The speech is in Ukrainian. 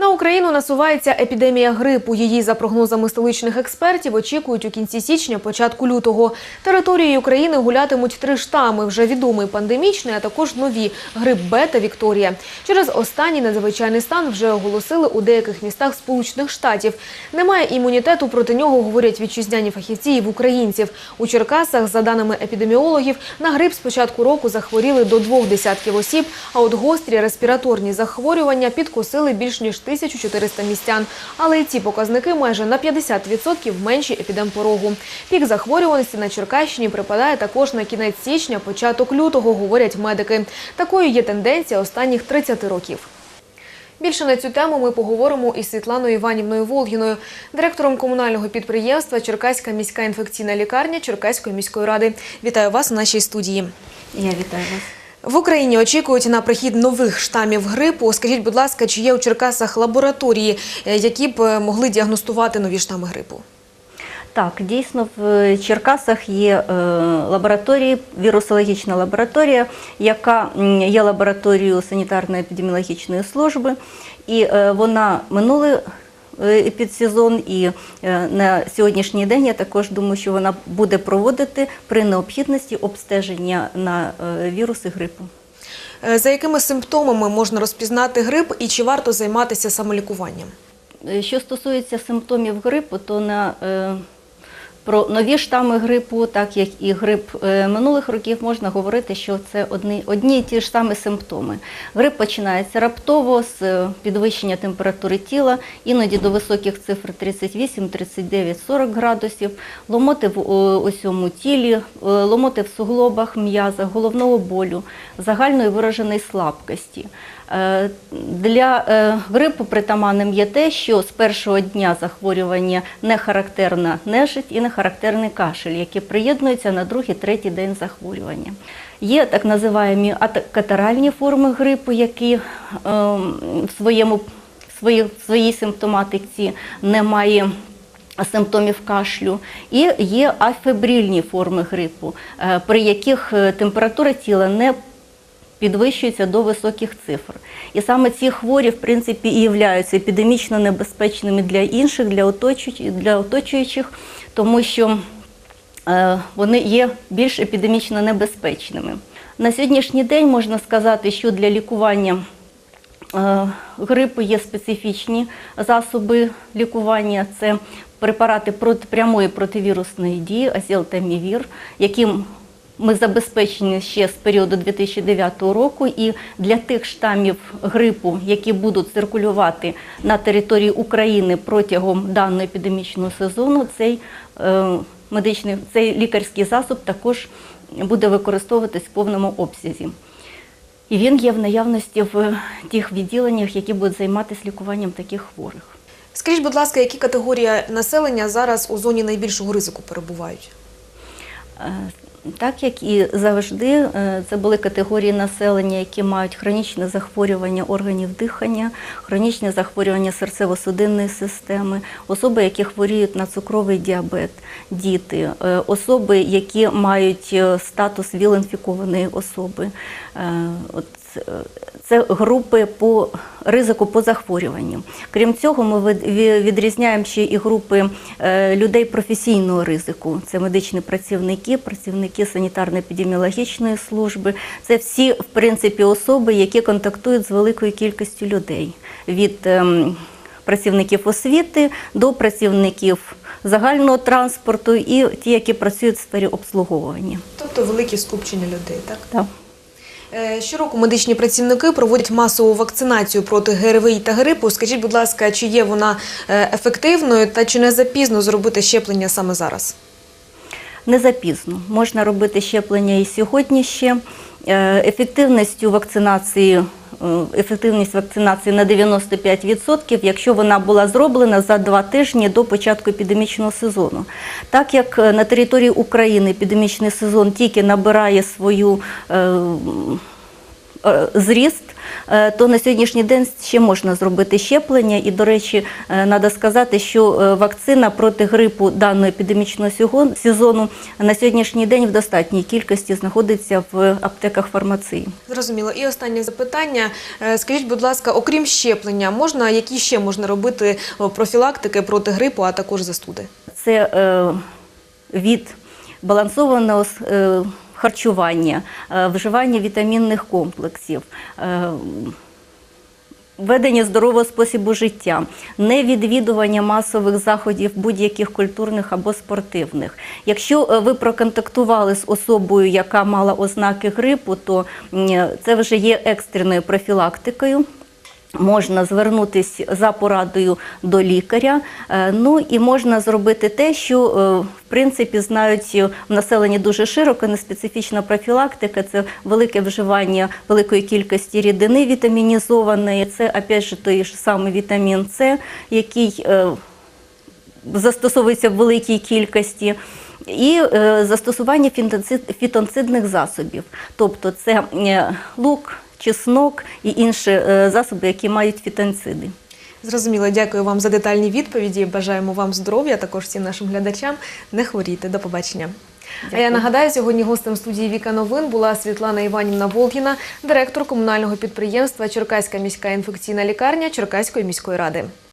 На Україну насувається епідемія грипу. Її, за прогнозами столичних експертів, очікують у кінці січня, початку лютого. Територією України гулятимуть три штами. Вже відомий пандемічний, а також нові грип Б та Вікторія. Через останній надзвичайний стан вже оголосили у деяких містах Сполучених Штатів. Немає імунітету проти нього, говорять вітчизняні фахівці і в українців. У Черкасах, за даними епідеміологів, на грип з початку року захворіли до двох десятків осіб, а от гострі респіраторні захворювання підкосили більш ніж 1400 містян. Але й ці показники майже на 50% менші епідемпорогу. Пік захворюваності на Черкащині припадає також на кінець січня, початок лютого, говорять медики. Такою є тенденція останніх 30 років. Більше на цю тему ми поговоримо із Світланою Іванівною Волгіною, директором комунального підприємства Черкаська міська інфекційна лікарня Черкаської міської ради. Вітаю вас у нашій студії. Я вітаю вас. В Україні очікують на прихід нових штамів грипу. Скажіть, будь ласка, чи є у Черкасах лабораторії, е, які б е, могли діагностувати нові штами грипу? Так, дійсно, в Черкасах є е, лабораторії, вірусологічна лабораторія, яка є лабораторією санітарно-епідеміологічної служби, і вона минулий е, підсезон, і е, на сьогоднішній день я також думаю, що вона буде проводити при необхідності обстеження на е, віруси грипу. За якими симптомами можна розпізнати грип і чи варто займатися самолікуванням? Що стосується симптомів грипу, то на про нові штами грипу, так як і грип е, минулих років, можна говорити, що це одні, одні і ті ж самі симптоми. Грип починається раптово з е, підвищення температури тіла, іноді до високих цифр 38, 39, 40 градусів, ломоти в усьому тілі, е, ломоти в суглобах, м'язах, головного болю, загальної вираженої слабкості. Для грипу притаманним є те, що з першого дня захворювання не характерна нежить і не характерний кашель, які приєднуються на другий, третій день захворювання. Є так називаємо катаральні форми грипу, які е, в своєму свої, в своїй симптоматиці немає симптомів кашлю, і є афебрильні форми грипу, е, при яких е, температура тіла не підвищується до високих цифр. І саме ці хворі, в принципі, і являються епідемічно небезпечними для інших, для оточуючих, тому що е, вони є більш епідемічно небезпечними. На сьогоднішній день можна сказати, що для лікування е, грипу є специфічні засоби лікування. Це препарати проти прямої противірусної дії, азіалтамівір, яким ми забезпечені ще з періоду 2009 року, і для тих штамів грипу, які будуть циркулювати на території України протягом даного епідемічного сезону, цей е, медичний цей лікарський засоб також буде використовуватись в повному обсязі. І він є в наявності в тих відділеннях, які будуть займатися лікуванням таких хворих. Скажіть, будь ласка, які категорії населення зараз у зоні найбільшого ризику перебувають? Так як і завжди, е, це були категорії населення, які мають хронічне захворювання органів дихання, хронічне захворювання серцево-судинної системи, особи, які хворіють на цукровий діабет, діти, е, особи, які мають е, статус віл-інфікованої особи. От, Це групи по ризику по захворюванням. Крім цього, ми відрізняємо ще і групи е, людей професійного ризику. Це медичні працівники, працівники санітарно-епідеміологічної служби. Це всі, в принципі, особи, які контактують з великою кількістю людей від ем, працівників освіти до працівників загального транспорту і ті, які працюють в сфері обслуговування. Тобто великі скупчення людей, так? Так. Е, Щороку медичні працівники проводять масову вакцинацію проти ГРВІ та грипу. Скажіть, будь ласка, чи є вона е, ефективною та чи не запізно зробити щеплення саме зараз? Не запізно. Можна робити щеплення і сьогодні ще. Е, Ефективністю вакцинації, ефективність вакцинації на 95%, якщо вона була зроблена за два тижні до початку епідемічного сезону. Так як е, на території України епідемічний сезон тільки набирає свою е, е, зріст, е, то на сьогоднішній день ще можна зробити щеплення. І, до речі, треба сказати, що е, вакцина проти грипу даного епідемічного сезону на сьогоднішній день в достатній кількості знаходиться в аптеках фармації. Зрозуміло. І останнє запитання. Е, Скажіть, будь ласка, окрім щеплення, можна які ще можна робити профілактики проти грипу, а також застуди? Це е, від балансованого е, харчування, е, вживання вітамінних комплексів. Е, Ведення здорового способу життя, невідвідування масових заходів будь-яких культурних або спортивних. Якщо е, ви проконтактували з особою, яка мала ознаки грипу, то це вже є екстреною профілактикою. Можна звернутися за порадою до лікаря. Е, Ну і можна зробити те, що е, в принципі знають в населенні дуже широко, неспецифічна профілактика це велике вживання великої кількості рідини вітамінізованої. Це опять же той ж самий вітамін С, який е, застосовується в великій кількості. І е, застосування фітонцидних засобів, тобто це е, лук, чеснок і інші е, засоби, які мають фітонциди. Зрозуміло, дякую вам за детальні відповіді. Бажаємо вам здоров'я, також всім нашим глядачам. Не хворійте. До побачення. А я нагадаю, сьогодні гостем студії Віка Новин була Світлана Іванівна Волгіна, директор комунального підприємства Черкаська міська інфекційна лікарня Черкаської міської ради.